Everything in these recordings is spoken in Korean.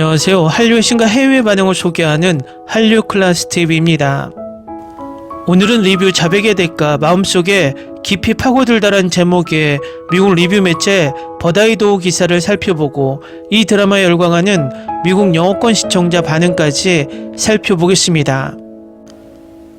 안녕하세요. 한류의 신과 해외 반응을 소개하는 한류 클래스 TV입니다. 오늘은 리뷰 자백의 대가 마음속에 깊이 파고들다란 제목의 미국 리뷰 매체 버다이도 기사를 살펴보고 이 드라마에 열광하는 미국 영어권 시청자 반응까지 살펴보겠습니다.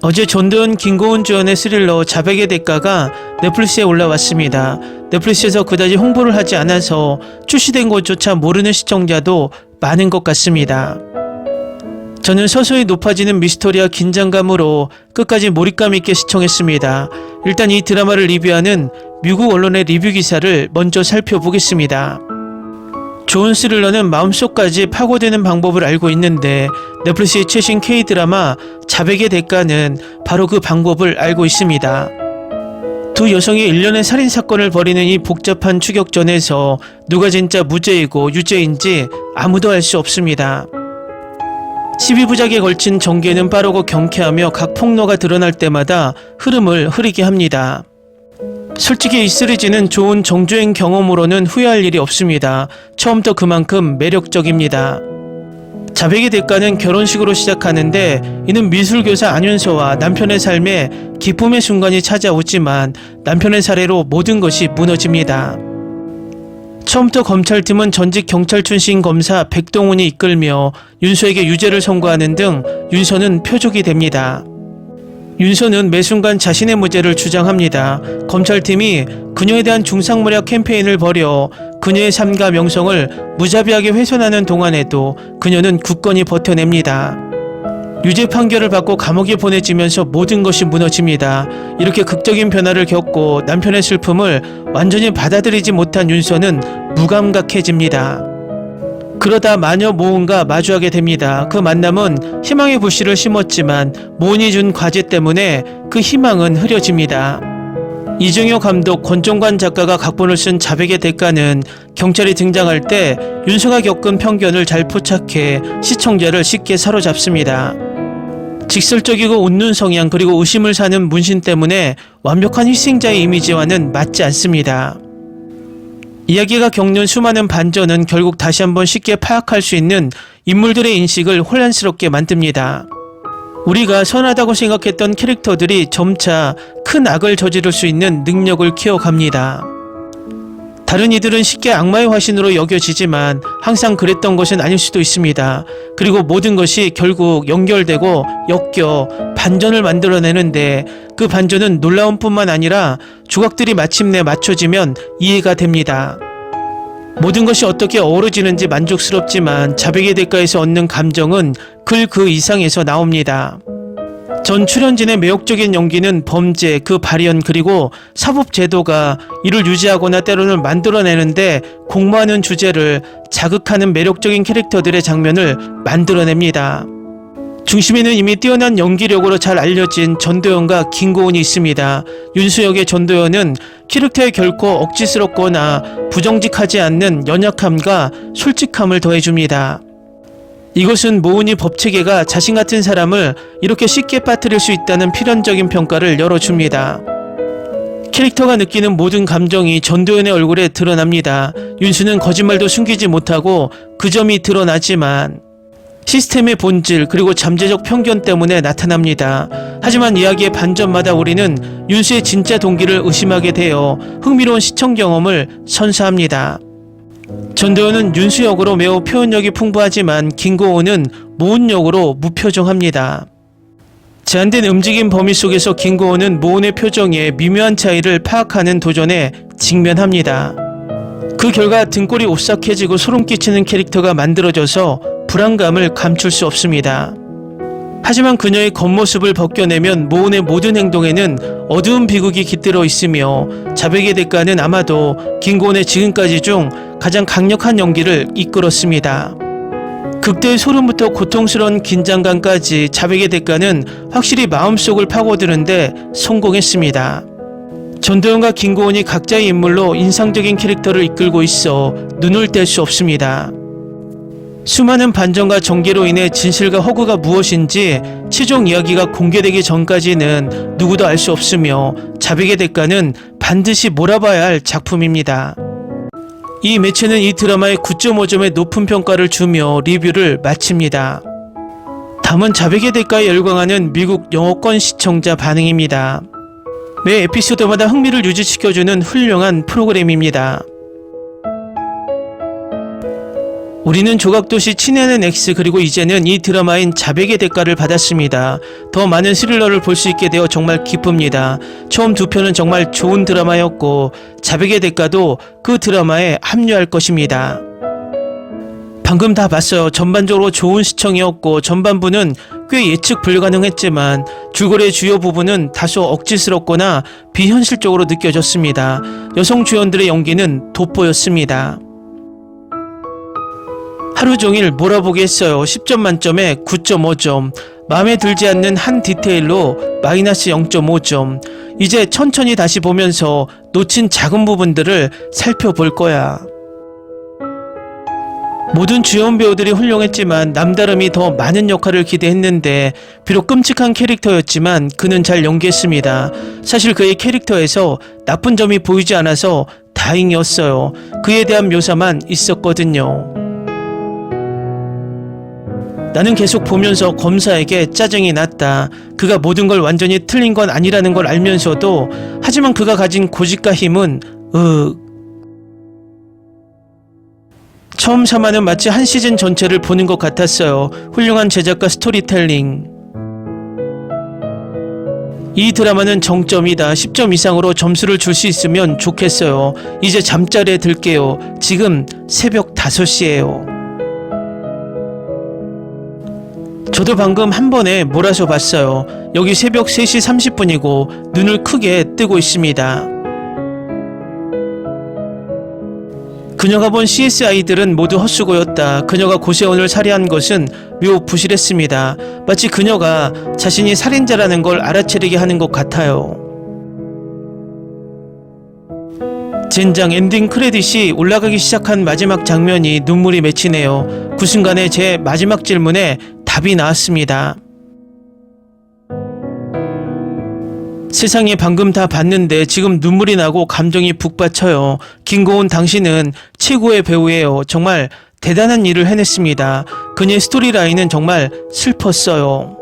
어제 전도연 김고은 주연의 스릴러 자백의 대가가 넷플릭스에 올라왔습니다. 넷플릭스에서 그다지 홍보를 하지 않아서 출시된 것조차 모르는 시청자도 많은 것 같습니다. 저는 서서히 높아지는 미스터리와 긴장감으로 끝까지 몰입감 있게 시청했습니다. 일단 이 드라마를 리뷰하는 미국 언론의 리뷰 기사를 먼저 살펴보겠습니다. 좋은 스릴러는 마음속까지 파고드는 방법을 알고 있는데 넷플릭스의 최신 K-드라마 자백의 대가는 바로 그 방법을 알고 있습니다. 두 여성이 일련의 살인 사건을 벌이는 이 복잡한 추격전에서 누가 진짜 무죄이고 유죄인지 아무도 알 수 없습니다. 12부작에 걸친 전개는 빠르고 경쾌하며 각 폭로가 드러날 때마다 흐름을 흐리게 합니다. 솔직히 이 시리즈는 좋은 정주행 경험으로는 후회할 일이 없습니다. 처음부터 그만큼 매력적입니다. 자백의 대가는 결혼식으로 시작하는데 이는 미술교사 안윤서와 남편의 삶에 기쁨의 순간이 찾아오지만 남편의 사례로 모든 것이 무너집니다. 처음부터 검찰팀은 전직 경찰 출신 검사 백동훈이 이끌며 윤서에게 유죄를 선고하는 등 윤서는 표적이 됩니다. 윤서는 매 순간 자신의 무죄를 주장합니다. 검찰팀이 그녀에 대한 중상모략 캠페인을 벌여 그녀의 삶과 명성을 무자비하게 훼손하는 동안에도 그녀는 굳건히 버텨냅니다. 유죄 판결을 받고 감옥에 보내지면서 모든 것이 무너집니다. 이렇게 극적인 변화를 겪고 남편의 슬픔을 완전히 받아들이지 못한 윤서는 무감각해집니다. 그러다 마녀 모은과 마주하게 됩니다. 그 만남은 희망의 불씨를 심었지만 모은이 준 과제 때문에 그 희망은 흐려집니다. 이정효 감독, 권종관 작가가 각본을 쓴 자백의 대가는 경찰이 등장할 때 윤서가 겪은 편견을 잘 포착해 시청자를 쉽게 사로잡습니다. 직설적이고 웃는 성향 그리고 의심을 사는 문신 때문에 완벽한 희생자의 이미지와는 맞지 않습니다. 이야기가 겪는 수많은 반전은 결국 다시 한번 쉽게 파악할 수 있는 인물들의 인식을 혼란스럽게 만듭니다. 우리가 선하다고 생각했던 캐릭터들이 점차 큰 악을 저지를 수 있는 능력을 키워갑니다. 다른 이들은 쉽게 악마의 화신으로 여겨지지만 항상 그랬던 것은 아닐 수도 있습니다. 그리고 모든 것이 결국 연결되고 엮여 반전을 만들어내는데 그 반전은 놀라운 뿐만 아니라 조각들이 마침내 맞춰지면 이해가 됩니다. 모든 것이 어떻게 어우러지는지 만족스럽지만 자백의 대가에서 얻는 감정은 글 그 이상에서 나옵니다. 전 출연진의 매혹적인 연기는 범죄, 그 발현 그리고 사법 제도가 이를 유지하거나 때로는 만들어내는데 공모하는 주제를 자극하는 매력적인 캐릭터들의 장면을 만들어냅니다. 중심에는 이미 뛰어난 연기력으로 잘 알려진 전도연과 김고은이 있습니다. 윤수역의 전도연은 캐릭터에 결코 억지스럽거나 부정직하지 않는 연약함과 솔직함을 더해줍니다. 이것은 모은이 법체계가 자신 같은 사람을 이렇게 쉽게 빠뜨릴 수 있다는 필연적인 평가를 열어줍니다. 캐릭터가 느끼는 모든 감정이 전도연의 얼굴에 드러납니다. 윤수는 거짓말도 숨기지 못하고 그 점이 드러나지만 시스템의 본질 그리고 잠재적 편견 때문에 나타납니다. 하지만 이야기의 반전마다 우리는 윤수의 진짜 동기를 의심하게 되어 흥미로운 시청 경험을 선사합니다. 전도연은 윤수 역으로 매우 표현력이 풍부하지만 김고은은 모은 역으로 무표정합니다. 제한된 움직임 범위 속에서 김고은은 모은의 표정에 미묘한 차이를 파악하는 도전에 직면합니다. 그 결과 등골이 오싹해지고 소름 끼치는 캐릭터가 만들어져서 불안감을 감출 수 없습니다. 하지만 그녀의 겉모습을 벗겨내면 모은의 모든 행동에는 어두운 비극이 깃들어 있으며 자백의 대가는 아마도 김고은의 지금까지 중 가장 강력한 연기를 이끌었습니다. 극대의 소름부터 고통스러운 긴장감까지 자백의 대가는 확실히 마음속을 파고드는데 성공했습니다. 전도연과 김고은이 각자의 인물로 인상적인 캐릭터를 이끌고 있어 눈을 뗄 수 없습니다. 수많은 반전과 전개로 인해 진실과 허구가 무엇인지 최종 이야기가 공개되기 전까지는 누구도 알 수 없으며 자백의 대가는 반드시 몰아봐야 할 작품입니다. 이 매체는 이 드라마에 9.5점의 높은 평가를 주며 리뷰를 마칩니다. 다음은 자백의 대가에 열광하는 미국 영어권 시청자 반응입니다. 매 에피소드마다 흥미를 유지시켜주는 훌륭한 프로그램입니다. 우리는 조각도시 친애는 X 그리고 이제는 이 드라마인 자백의 대가를 받았습니다. 더 많은 스릴러를 볼 수 있게 되어 정말 기쁩니다. 처음 두 편은 정말 좋은 드라마였고 자백의 대가도 그 드라마에 합류할 것입니다. 방금 다 봤어요. 전반적으로 좋은 시청이었고 전반부는 꽤 예측 불가능했지만 줄거리의 주요 부분은 다소 억지스럽거나 비현실적으로 느껴졌습니다. 여성 주연들의 연기는 돋보였습니다. 하루 종일 몰아보게 했어요. 10점 만점에 9.5점. 마음에 들지 않는 한 디테일로 마이너스 0.5점. 이제 천천히 다시 보면서 놓친 작은 부분들을 살펴볼 거야. 모든 주연 배우들이 훌륭했지만 남다름이 더 많은 역할을 기대했는데 비록 끔찍한 캐릭터였지만 그는 잘 연기했습니다. 사실 그의 캐릭터에서 나쁜 점이 보이지 않아서 다행이었어요. 그에 대한 묘사만 있었거든요. 나는 계속 보면서 검사에게 짜증이 났다. 그가 모든 걸 완전히 틀린 건 아니라는 걸 알면서도 하지만 그가 가진 고집과 힘은 으 처음 샤마는 마치 한 시즌 전체를 보는 것 같았어요. 훌륭한 제작과 스토리텔링. 이 드라마는 정점이다. 10점 이상으로 점수를 줄 수 있으면 좋겠어요. 이제 잠자리에 들게요. 지금 새벽 5시예요. 저도 방금 한 번에 몰아서 봤어요. 여기 새벽 3시 30분이고 눈을 크게 뜨고 있습니다. 그녀가 본 CSI들은 모두 헛수고였다. 그녀가 고세원을 살해한 것은 묘 부실했습니다. 마치 그녀가 자신이 살인자라는 걸 알아채리게 하는 것 같아요. 젠장 엔딩 크레딧이 올라가기 시작한 마지막 장면이 눈물이 맺히네요. 그 순간에 제 마지막 질문에 답이 나왔습니다. 세상에 방금 다 봤는데 지금 눈물이 나고 감정이 북받쳐요. 김고은 당신은 최고의 배우예요. 정말 대단한 일을 해냈습니다. 그녀의 스토리라인은 정말 슬펐어요.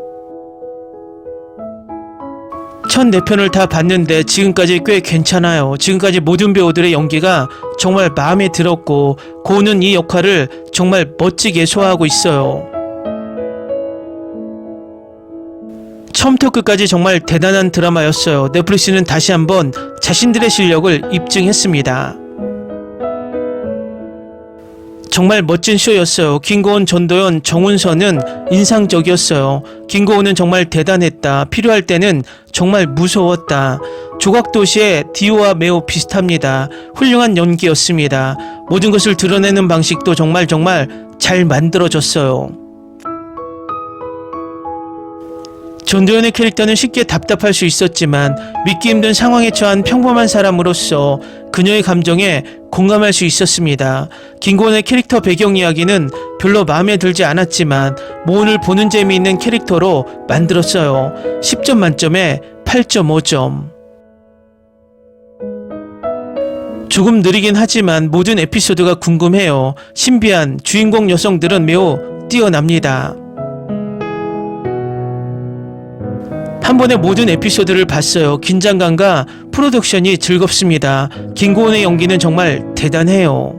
첫 네 편을 다 봤는데 지금까지 꽤 괜찮아요. 지금까지 모든 배우들의 연기가 정말 마음에 들었고 고은은 이 역할을 정말 멋지게 소화하고 있어요. 처음부터 끝까지 정말 대단한 드라마였어요. 넷플릭스는 다시 한번 자신들의 실력을 입증했습니다. 정말 멋진 쇼였어요. 김고은, 전도연, 정운선은 인상적이었어요. 김고은은 정말 대단했다. 필요할 때는 정말 무서웠다. 조각도시의 디오와 매우 비슷합니다. 훌륭한 연기였습니다. 모든 것을 드러내는 방식도 정말 정말 잘 만들어졌어요. 전도연의 캐릭터는 쉽게 답답할 수 있었지만 믿기 힘든 상황에 처한 평범한 사람으로서 그녀의 감정에 공감할 수 있었습니다. 김고은의 캐릭터 배경 이야기는 별로 마음에 들지 않았지만 모은을 보는 재미있는 캐릭터로 만들었어요. 10점 만점에 8.5점. 조금 느리긴 하지만 모든 에피소드가 궁금해요. 신비한 주인공 여성들은 매우 뛰어납니다. 한 번에 모든 에피소드를 봤어요. 긴장감과 프로덕션이 즐겁습니다. 김고은의 연기는 정말 대단해요.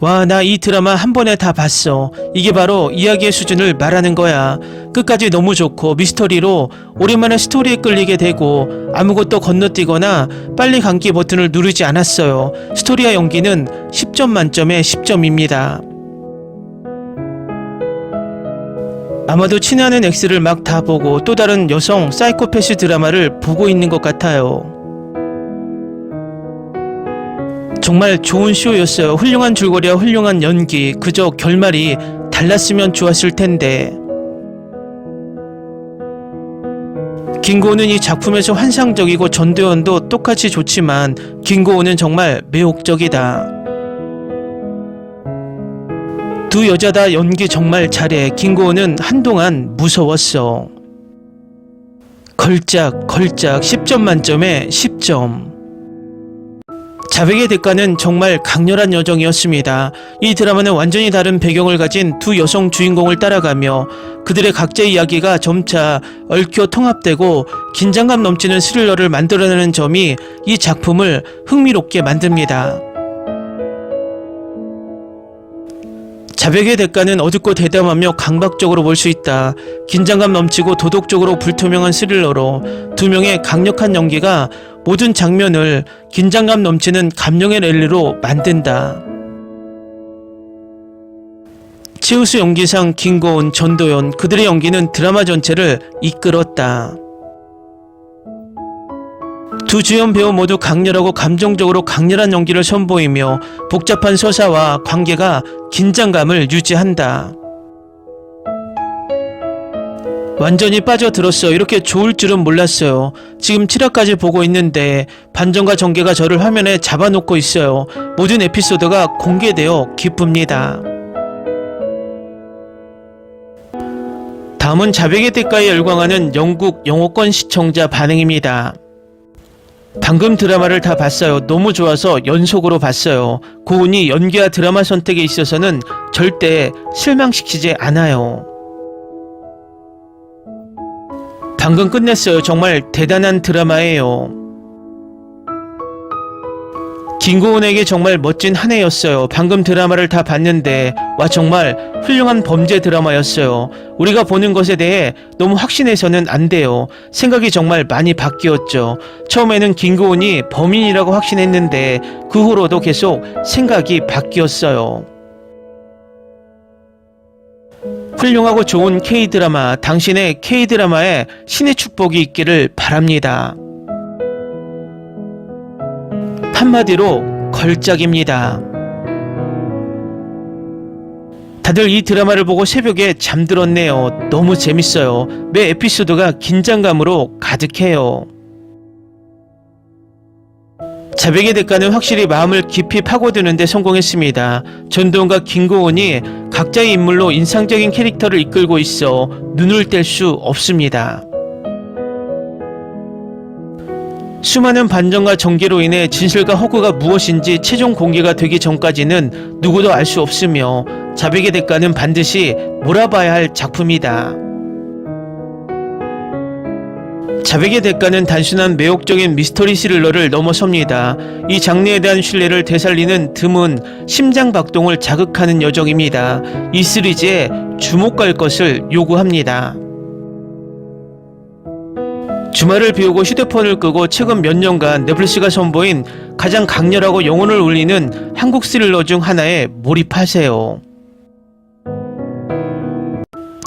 와, 나 이 드라마 한 번에 다 봤어. 이게 바로 이야기의 수준을 말하는 거야. 끝까지 너무 좋고 미스터리로 오랜만에 스토리에 끌리게 되고 아무것도 건너뛰거나 빨리 감기 버튼을 누르지 않았어요. 스토리와 연기는 10점 만점에 10점입니다. 아마도 친하는 X를 막 다 보고 또 다른 여성 사이코패스 드라마를 보고 있는 것 같아요. 정말 좋은 쇼였어요. 훌륭한 줄거리와 훌륭한 연기. 그저 결말이 달랐으면 좋았을 텐데. 김고은은 이 작품에서 환상적이고 전도연도 똑같이 좋지만 김고은은 정말 매혹적이다. 두 여자 다 연기 정말 잘해. 김고은은 한동안 무서웠어. 걸작, 걸작 10점 만점에 10점. 자백의 대가는 정말 강렬한 여정이었습니다. 이 드라마는 완전히 다른 배경을 가진 두 여성 주인공을 따라가며 그들의 각자의 이야기가 점차 얽혀 통합되고 긴장감 넘치는 스릴러를 만들어내는 점이 이 작품을 흥미롭게 만듭니다. 자백의 대가는 어둡고 대담하며 강박적으로 볼 수 있다. 긴장감 넘치고 도덕적으로 불투명한 스릴러로 두 명의 강력한 연기가 모든 장면을 긴장감 넘치는 감정의 랠리로 만든다. 최우수 연기상 김고은, 전도연 그들의 연기는 드라마 전체를 이끌었다. 두 주연 배우 모두 강렬하고 감정적으로 강렬한 연기를 선보이며 복잡한 서사와 관계가 긴장감을 유지한다. 완전히 빠져들었어. 이렇게 좋을 줄은 몰랐어요. 지금 7화까지 보고 있는데 반전과 전개가 저를 화면에 잡아놓고 있어요. 모든 에피소드가 공개되어 기쁩니다. 다음은 자백의 대가에 열광하는 영국 영어권 시청자 반응입니다. 방금 드라마를 다 봤어요. 너무 좋아서 연속으로 봤어요. 고은이 연기와 드라마 선택에 있어서는 절대 실망시키지 않아요. 방금 끝냈어요. 정말 대단한 드라마예요. 김고은에게 정말 멋진 한 해였어요. 방금 드라마를 다 봤는데 와 정말 훌륭한 범죄 드라마였어요. 우리가 보는 것에 대해 너무 확신해서는 안 돼요. 생각이 정말 많이 바뀌었죠. 처음에는 김고은이 범인이라고 확신했는데 그 후로도 계속 생각이 바뀌었어요. 훌륭하고 좋은 K-드라마, 당신의 K-드라마에 신의 축복이 있기를 바랍니다. 한마디로 걸작입니다. 다들 이 드라마를 보고 새벽에 잠들었네요. 너무 재밌어요. 매 에피소드가 긴장감으로 가득해요. 자백의 대가는 확실히 마음을 깊이 파고드는데 성공했습니다. 전동과 김고은이 각자의 인물로 인상적인 캐릭터를 이끌고 있어 눈을 뗄 수 없습니다. 수많은 반전과 전개로 인해 진실과 허구가 무엇인지 최종 공개가 되기 전까지는 누구도 알 수 없으며 자백의 대가는 반드시 몰아봐야 할 작품이다. 자백의 대가는 단순한 매혹적인 미스터리 스릴러를 넘어섭니다. 이 장르에 대한 신뢰를 되살리는 드문 심장 박동을 자극하는 여정입니다. 이 시리즈에 주목할 것을 요구합니다. 주말을 비우고 휴대폰을 끄고 최근 몇 년간 넷플릭스가 선보인 가장 강렬하고 영혼을 울리는 한국 스릴러 중 하나에 몰입하세요.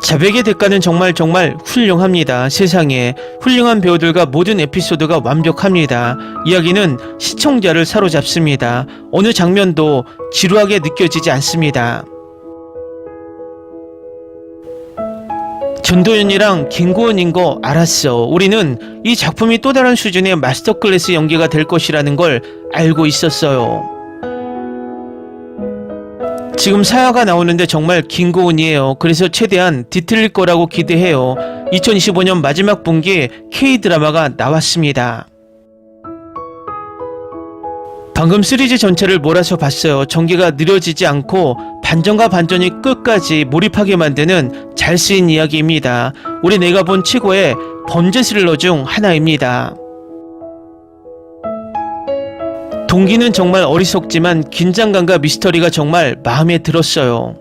자백의 대가는 정말 정말 훌륭합니다. 세상에 훌륭한 배우들과 모든 에피소드가 완벽합니다. 이야기는 시청자를 사로잡습니다. 어느 장면도 지루하게 느껴지지 않습니다. 전도연이랑 김고은인 거 알았어. 우리는 이 작품이 또 다른 수준의 마스터 클래스 연기가 될 것이라는 걸 알고 있었어요. 지금 사야가 나오는데 정말 김고은이에요. 그래서 최대한 뒤틀릴 거라고 기대해요. 2025년 마지막 분기에 K-드라마가 나왔습니다. 방금 시리즈 전체를 몰아서 봤어요. 전개가 느려지지 않고 반전과 반전이 끝까지 몰입하게 만드는 잘 쓰인 이야기입니다. 우리 내가 본 최고의 범죄 스릴러 중 하나입니다. 동기는 정말 어리석지만 긴장감과 미스터리가 정말 마음에 들었어요.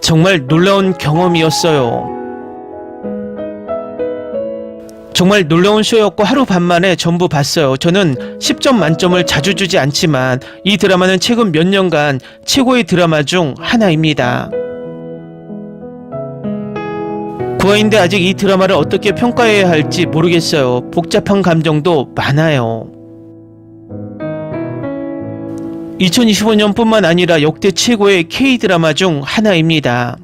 정말 놀라운 경험이었어요. 정말 놀라운 쇼였고 하루 반 만에 전부 봤어요. 저는 10점 만점을 자주 주지 않지만 이 드라마는 최근 몇 년간 최고의 드라마 중 하나입니다. 구화인데 아직 이 드라마를 어떻게 평가해야 할지 모르겠어요. 복잡한 감정도 많아요. 2025년뿐만 아니라 역대 최고의 K-드라마 중 하나입니다.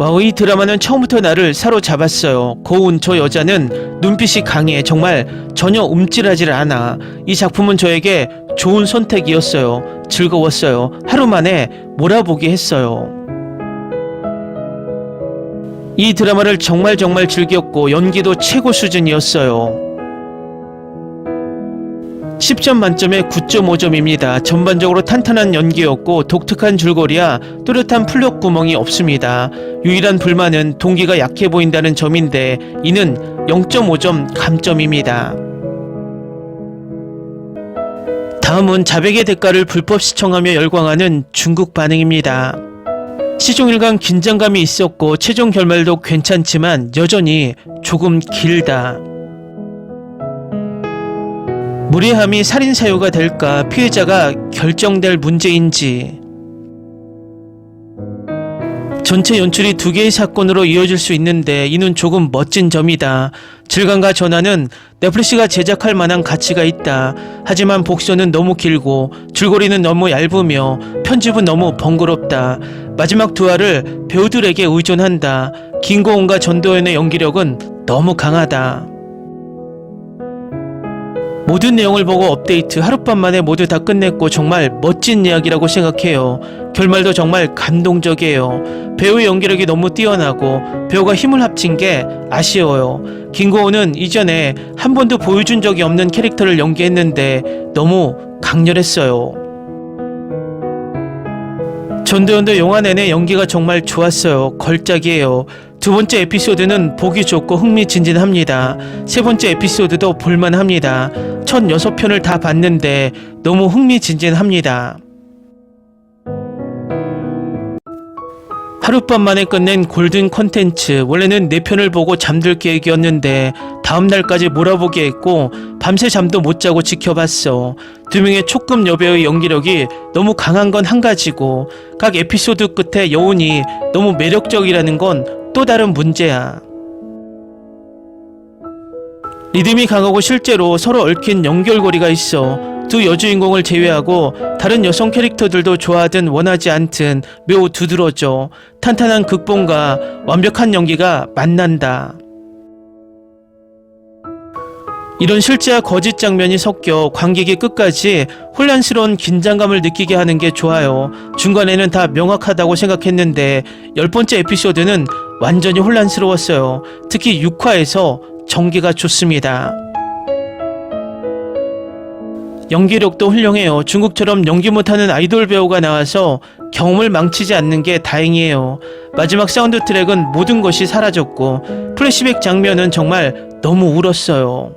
와우 이 드라마는 처음부터 나를 사로잡았어요. 고운 저 여자는 눈빛이 강해 정말 전혀 움찔하지 않아. 이 작품은 저에게 좋은 선택이었어요. 즐거웠어요. 하루 만에 몰아보게 했어요. 이 드라마를 정말 정말 즐겼고 연기도 최고 수준이었어요. 10점 만점에 9.5점입니다. 전반적으로 탄탄한 연기였고 독특한 줄거리야 뚜렷한 플롯 구멍이 없습니다. 유일한 불만은 동기가 약해 보인다는 점인데 이는 0.5점 감점입니다. 다음은 자백의 대가를 불법 시청하며 열광하는 중국 반응입니다. 시종 1강 긴장감이 있었고 최종 결말도 괜찮지만 여전히 조금 길다. 무례함이 살인 사유가 될까 피해자가 결정될 문제인지 전체 연출이 두 개의 사건으로 이어질 수 있는데 이는 조금 멋진 점이다. 질감과 전환은 넷플릭스가 제작할 만한 가치가 있다. 하지만 복선은 너무 길고 줄거리는 너무 얇으며 편집은 너무 번거롭다. 마지막 두 화를 배우들에게 의존한다. 김고은과 전도연의 연기력은 너무 강하다. 모든 내용을 보고 업데이트 하룻밤 만에 모두 다 끝냈고 정말 멋진 이야기라고 생각해요. 결말도 정말 감동적이에요. 배우의 연기력이 너무 뛰어나고 배우가 힘을 합친 게 아쉬워요. 김고은은 이전에 한 번도 보여준 적이 없는 캐릭터를 연기했는데 너무 강렬했어요. 전도연도 영화 내내 연기가 정말 좋았어요. 걸작이에요. 두 번째 에피소드는 보기 좋고 흥미진진합니다. 세 번째 에피소드도 볼만합니다. 첫 여섯 편을 다 봤는데 너무 흥미진진합니다. 하룻밤 만에 끝낸 골든 컨텐츠 원래는 네 편을 보고 잠들 계획이었는데 다음 날까지 몰아보게 했고 밤새 잠도 못 자고 지켜봤어. 두 명의 촉금 여배우의 연기력이 너무 강한 건 한 가지고 각 에피소드 끝에 여운이 너무 매력적이라는 건 또 다른 문제야. 리듬이 강하고 실제로 서로 얽힌 연결고리가 있어. 두 여주인공을 제외하고 다른 여성 캐릭터들도 좋아하든 원하지 않든 매우 두드러져. 탄탄한 극본과 완벽한 연기가 만난다. 이런 실제와 거짓 장면이 섞여 관객이 끝까지 혼란스러운 긴장감을 느끼게 하는 게 좋아요. 중간에는 다 명확하다고 생각했는데 열 번째 에피소드는 완전히 혼란스러웠어요. 특히 6화에서 전개가 좋습니다. 연기력도 훌륭해요. 중국처럼 연기 못하는 아이돌 배우가 나와서 경험을 망치지 않는 게 다행이에요. 마지막 사운드 트랙은 모든 것이 사라졌고 플래시백 장면은 정말 너무 울었어요.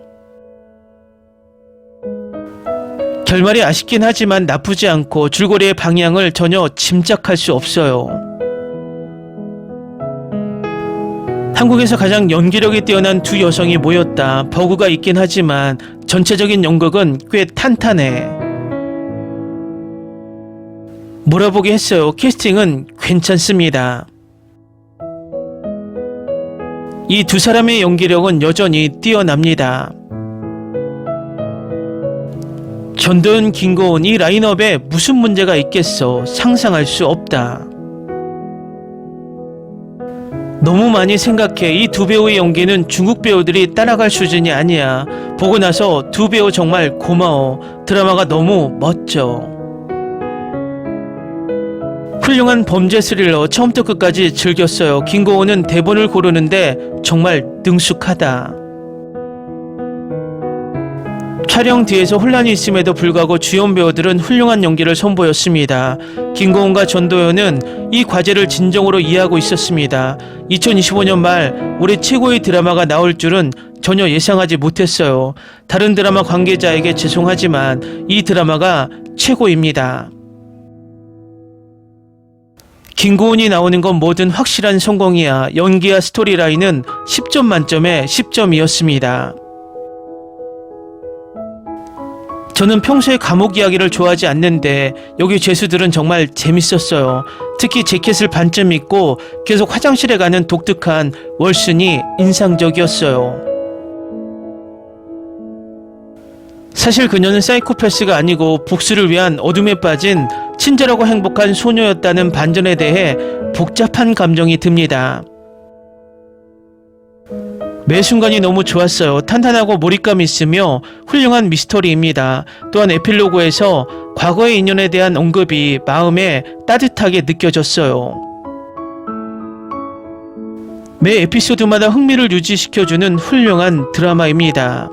결말이 아쉽긴 하지만 나쁘지 않고 줄거리의 방향을 전혀 짐작할 수 없어요. 한국에서 가장 연기력이 뛰어난 두 여성이 모였다. 버그가 있긴 하지만 전체적인 연극은 꽤 탄탄해. 몰아보게 했어요. 캐스팅은 괜찮습니다. 이 두 사람의 연기력은 여전히 뛰어납니다. 전도연, 김고은 이 라인업에 무슨 문제가 있겠어 상상할 수 없다. 너무 많이 생각해 이 두 배우의 연기는 중국 배우들이 따라갈 수준이 아니야. 보고 나서 두 배우 정말 고마워. 드라마가 너무 멋져. 훌륭한 범죄 스릴러 처음부터 끝까지 즐겼어요. 김고은은 대본을 고르는데 정말 능숙하다. 촬영 뒤에서 혼란이 있음에도 불구하고 주연 배우들은 훌륭한 연기를 선보였습니다. 김고은과 전도연은 이 과제를 진정으로 이해하고 있었습니다. 2025년 말 올해 최고의 드라마가 나올 줄은 전혀 예상하지 못했어요. 다른 드라마 관계자에게 죄송하지만 이 드라마가 최고입니다. 김고은이 나오는 건 뭐든 확실한 성공이야. 연기와 스토리라인은 10점 만점에 10점이었습니다. 저는 평소에 감옥 이야기를 좋아하지 않는데 여기 죄수들은 정말 재밌었어요. 특히 재킷을 반쯤 입고 계속 화장실에 가는 독특한 월슨이 인상적이었어요. 사실 그녀는 사이코패스가 아니고 복수를 위한 어둠에 빠진 친절하고 행복한 소녀였다는 반전에 대해 복잡한 감정이 듭니다. 매 순간이 너무 좋았어요. 탄탄하고 몰입감 있으며 훌륭한 미스터리입니다. 또한 에필로그에서 과거의 인연에 대한 언급이 마음에 따뜻하게 느껴졌어요. 매 에피소드마다 흥미를 유지시켜주는 훌륭한 드라마입니다.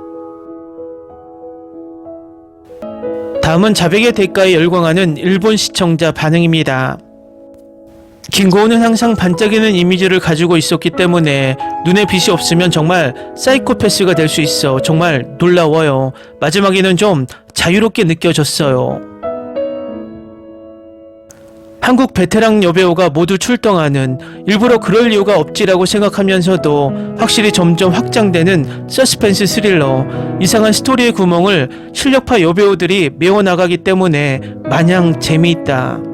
다음은 자백의 대가에 열광하는 일본 시청자 반응입니다. 김고은은 항상 반짝이는 이미지를 가지고 있었기 때문에 눈에 빛이 없으면 정말 사이코패스가 될 수 있어 정말 놀라워요. 마지막에는 좀 자유롭게 느껴졌어요. 한국 베테랑 여배우가 모두 출동하는 일부러 그럴 이유가 없지라고 생각하면서도 확실히 점점 확장되는 서스펜스 스릴러 이상한 스토리의 구멍을 실력파 여배우들이 메워나가기 때문에 마냥 재미있다.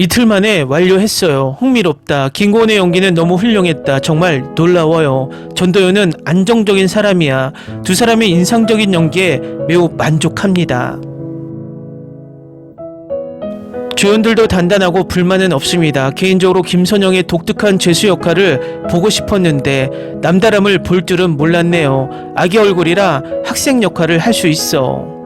이틀 만에 완료했어요. 흥미롭다. 김고은의 연기는 너무 훌륭했다. 정말 놀라워요. 전도연은 안정적인 사람이야. 두 사람의 인상적인 연기에 매우 만족합니다. 조연들도 단단하고 불만은 없습니다. 개인적으로 김선영의 독특한 죄수 역할을 보고 싶었는데 남다름을 볼 줄은 몰랐네요. 아기 얼굴이라 학생 역할을 할 수 있어.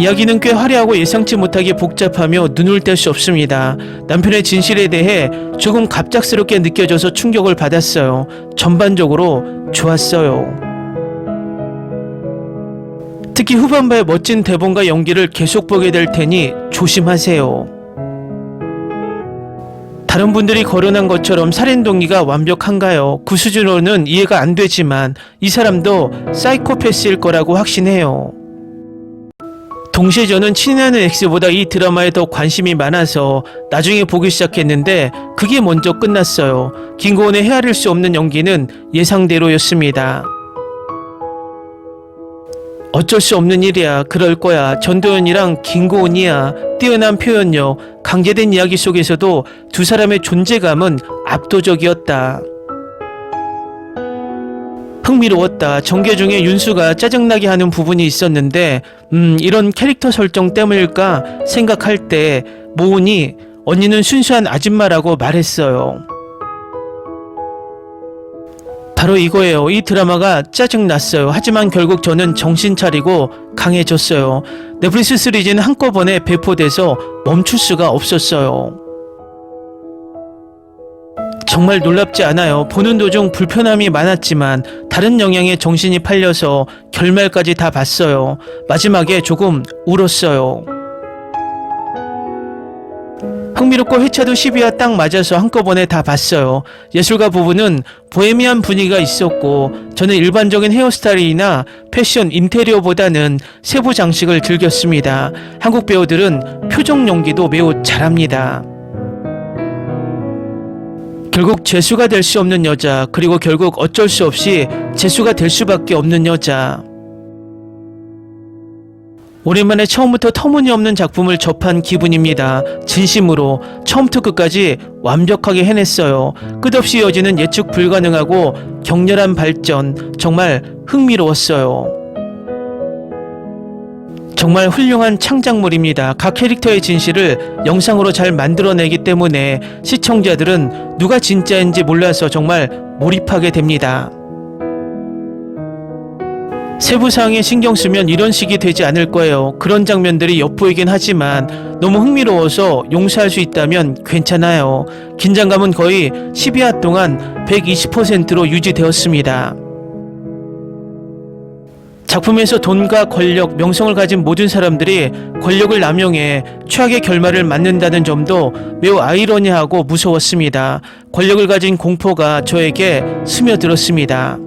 이야기는 꽤 화려하고 예상치 못하게 복잡하며 눈을 뗄 수 없습니다. 남편의 진실에 대해 조금 갑작스럽게 느껴져서 충격을 받았어요. 전반적으로 좋았어요. 특히 후반부의 멋진 대본과 연기를 계속 보게 될 테니 조심하세요. 다른 분들이 거론한 것처럼 살인 동기가 완벽한가요? 그 수준으로는 이해가 안 되지만 이 사람도 사이코패스일 거라고 확신해요. 동시에 저는 친애하는 X보다 이 드라마에 더 관심이 많아서 나중에 보기 시작했는데 그게 먼저 끝났어요. 김고은의 헤아릴 수 없는 연기는 예상대로였습니다. 어쩔 수 없는 일이야. 그럴 거야. 전도연이랑 김고은이야. 뛰어난 표현력, 강제된 이야기 속에서도 두 사람의 존재감은 압도적이었다. 흥미로웠다. 전개 중에 윤수가 짜증나게 하는 부분이 있었는데, 음, 이런 캐릭터 설정 때문일까 생각할 때 모은이 언니는 순수한 아줌마라고 말했어요. 바로 이거예요. 이 드라마가 짜증났어요. 하지만 결국 저는 정신 차리고 강해졌어요. 넷플릭스 시리즈는 한꺼번에 배포돼서 멈출 수가 없었어요. 정말 놀랍지 않아요. 보는 도중 불편함이 많았지만 다른 영향에 정신이 팔려서 결말까지 다 봤어요. 마지막에 조금 울었어요. 흥미롭고 회차도 12화 딱 맞아서 한꺼번에 다 봤어요. 예술가 부분은 보헤미안 분위기가 있었고 저는 일반적인 헤어스타일이나 패션 인테리어보다는 세부 장식을 즐겼습니다. 한국 배우들은 표정 연기도 매우 잘합니다. 결국 재수가 될 수 없는 여자, 그리고 결국 어쩔 수 없이 재수가 될 수밖에 없는 여자. 오랜만에 처음부터 터무니없는 작품을 접한 기분입니다. 진심으로 처음부터 끝까지 완벽하게 해냈어요. 끝없이 이어지는 예측 불가능하고 격렬한 발전, 정말 흥미로웠어요. 정말 훌륭한 창작물입니다. 각 캐릭터의 진실을 영상으로 잘 만들어내기 때문에 시청자들은 누가 진짜인지 몰라서 정말 몰입하게 됩니다. 세부 사항에 신경 쓰면 이런 식이 되지 않을 거예요. 그런 장면들이 엿보이긴 하지만 너무 흥미로워서 용서할 수 있다면 괜찮아요. 긴장감은 거의 12화 동안 120%로 유지되었습니다. 작품에서 돈과 권력, 명성을 가진 모든 사람들이 권력을 남용해 최악의 결말을 맞는다는 점도 매우 아이러니하고 무서웠습니다. 권력을 가진 공포가 저에게 스며들었습니다.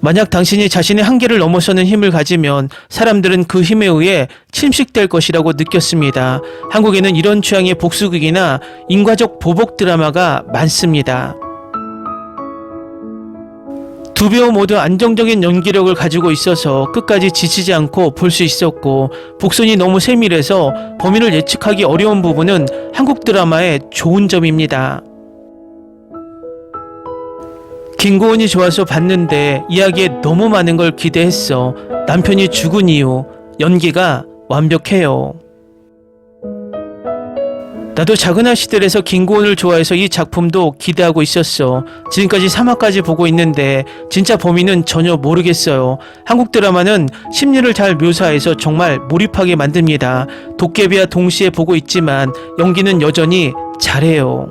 만약 당신이 자신의 한계를 넘어서는 힘을 가지면 사람들은 그 힘에 의해 침식될 것이라고 느꼈습니다. 한국에는 이런 취향의 복수극이나 인과적 보복 드라마가 많습니다. 두 배우 모두 안정적인 연기력을 가지고 있어서 끝까지 지치지 않고 볼 수 있었고 복선이 너무 세밀해서 범인을 예측하기 어려운 부분은 한국 드라마의 좋은 점입니다. 김고은이 좋아서 봤는데 이야기에 너무 많은 걸 기대했어. 남편이 죽은 이유, 연기가 완벽해요. 나도 작은 아씨들에서 김고은을 좋아해서 이 작품도 기대하고 있었어. 지금까지 3화까지 보고 있는데 진짜 범인은 전혀 모르겠어요. 한국 드라마는 심리를 잘 묘사해서 정말 몰입하게 만듭니다. 도깨비와 동시에 보고 있지만 연기는 여전히 잘해요.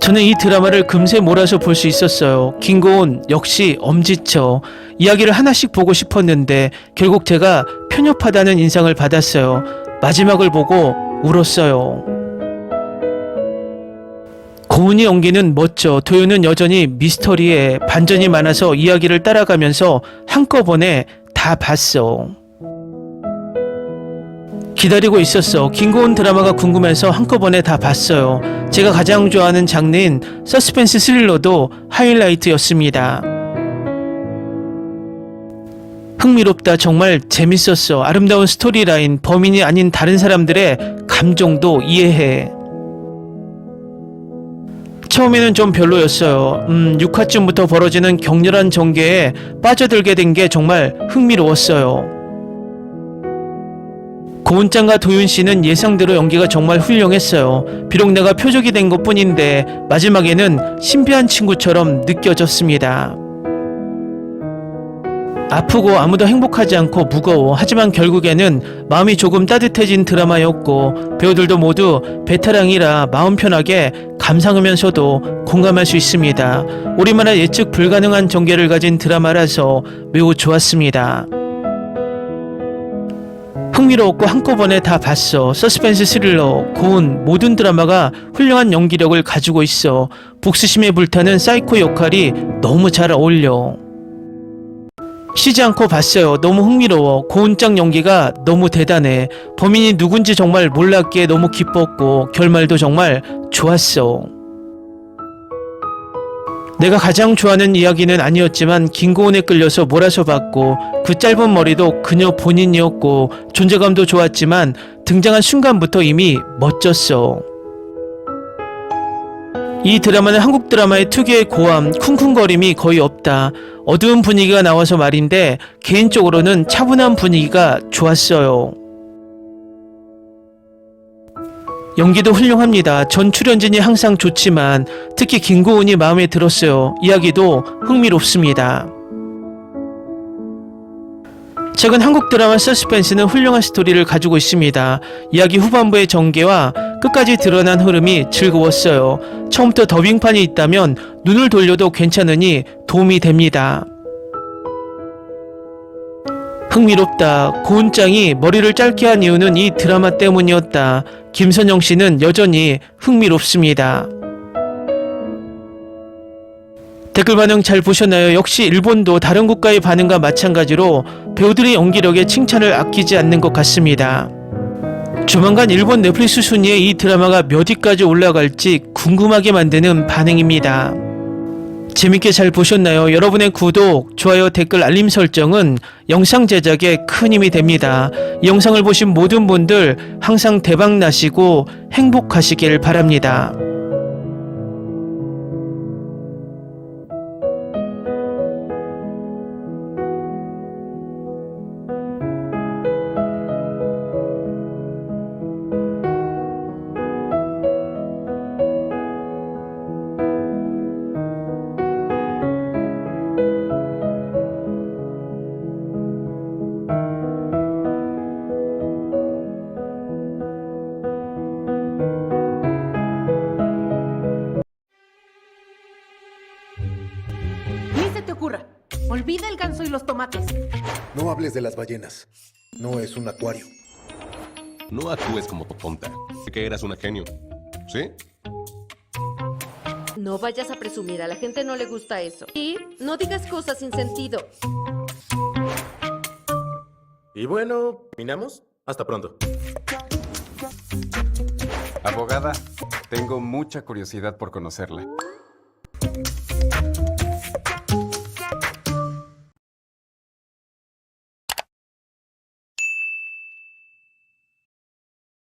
저는 이 드라마를 금세 몰아서 볼 수 있었어요. 김고은 역시 엄지쳐. 이야기를 하나씩 보고 싶었는데 결국 제가 편협하다는 인상을 받았어요. 마지막을 보고 울었어요. 고은이 연기는 멋져. 도윤은 여전히 미스터리에 반전이 많아서 이야기를 따라가면서 한꺼번에 다 봤어. 기다리고 있었어. 김고은 드라마가 궁금해서 한꺼번에 다 봤어요. 제가 가장 좋아하는 장르인 서스펜스 스릴러도 하이라이트였습니다. 흥미롭다. 정말 재밌었어. 아름다운 스토리라인, 범인이 아닌 다른 사람들의 감정도 이해해. 처음에는 좀 별로였어요. 음, 6화쯤부터 벌어지는 격렬한 전개에 빠져들게 된 게 정말 흥미로웠어요. 고은짱과 도윤 씨는 예상대로 연기가 정말 훌륭했어요. 비록 내가 표적이 된 것 뿐인데 마지막에는 신비한 친구처럼 느껴졌습니다. 아프고 아무도 행복하지 않고 무거워. 하지만 결국에는 마음이 조금 따뜻해진 드라마였고 배우들도 모두 베테랑이라 마음 편하게 감상하면서도 공감할 수 있습니다. 우리만의 예측 불가능한 전개를 가진 드라마라서 매우 좋았습니다. 흥미로웠고 한꺼번에 다 봤어. 서스펜스 스릴러, 고운 모든 드라마가 훌륭한 연기력을 가지고 있어. 복수심에 불타는 사이코 역할이 너무 잘 어울려. 쉬지 않고 봤어요. 너무 흥미로워. 고은짱 연기가 너무 대단해. 범인이 누군지 정말 몰랐기에 너무 기뻤고 결말도 정말 좋았어. 내가 가장 좋아하는 이야기는 아니었지만 김고은에 끌려서 몰아서 봤고 그 짧은 머리도 그녀 본인이었고 존재감도 좋았지만 등장한 순간부터 이미 멋졌어. 이 드라마는 한국 드라마의 특유의 고함, 쿵쿵거림이 거의 없다. 어두운 분위기가 나와서 말인데 개인적으로는 차분한 분위기가 좋았어요. 연기도 훌륭합니다. 전 출연진이 항상 좋지만 특히 김고은이 마음에 들었어요. 이야기도 흥미롭습니다. 최근 한국 드라마 서스펜스는 훌륭한 스토리를 가지고 있습니다. 이야기 후반부의 전개와 끝까지 드러난 흐름이 즐거웠어요. 처음부터 더빙판이 있다면 눈을 돌려도 괜찮으니 도움이 됩니다. 흥미롭다. 고은짱이 머리를 짧게 한 이유는 이 드라마 때문이었다. 김선영 씨는 여전히 흥미롭습니다. 댓글 반응 잘 보셨나요? 역시 일본도 다른 국가의 반응과 마찬가지로 배우들의 연기력에 칭찬을 아끼지 않는 것 같습니다. 조만간 일본 넷플릭스 순위에 이 드라마가 몇 위까지 올라갈지 궁금하게 만드는 반응입니다. 재밌게 잘 보셨나요? 여러분의 구독, 좋아요, 댓글, 알림 설정은 영상 제작에 큰 힘이 됩니다. 이 영상을 보신 모든 분들 항상 대박 나시고 행복하시길 바랍니다. Tomates. No hables de las ballenas. No es un acuario. No actúes como tonta. Que eras una genio. ¿Sí? No vayas a presumir, a la gente no le gusta eso. Y no digas cosas sin sentido. Y bueno, ¿terminamos? Hasta pronto. Abogada, tengo mucha curiosidad por conocerla.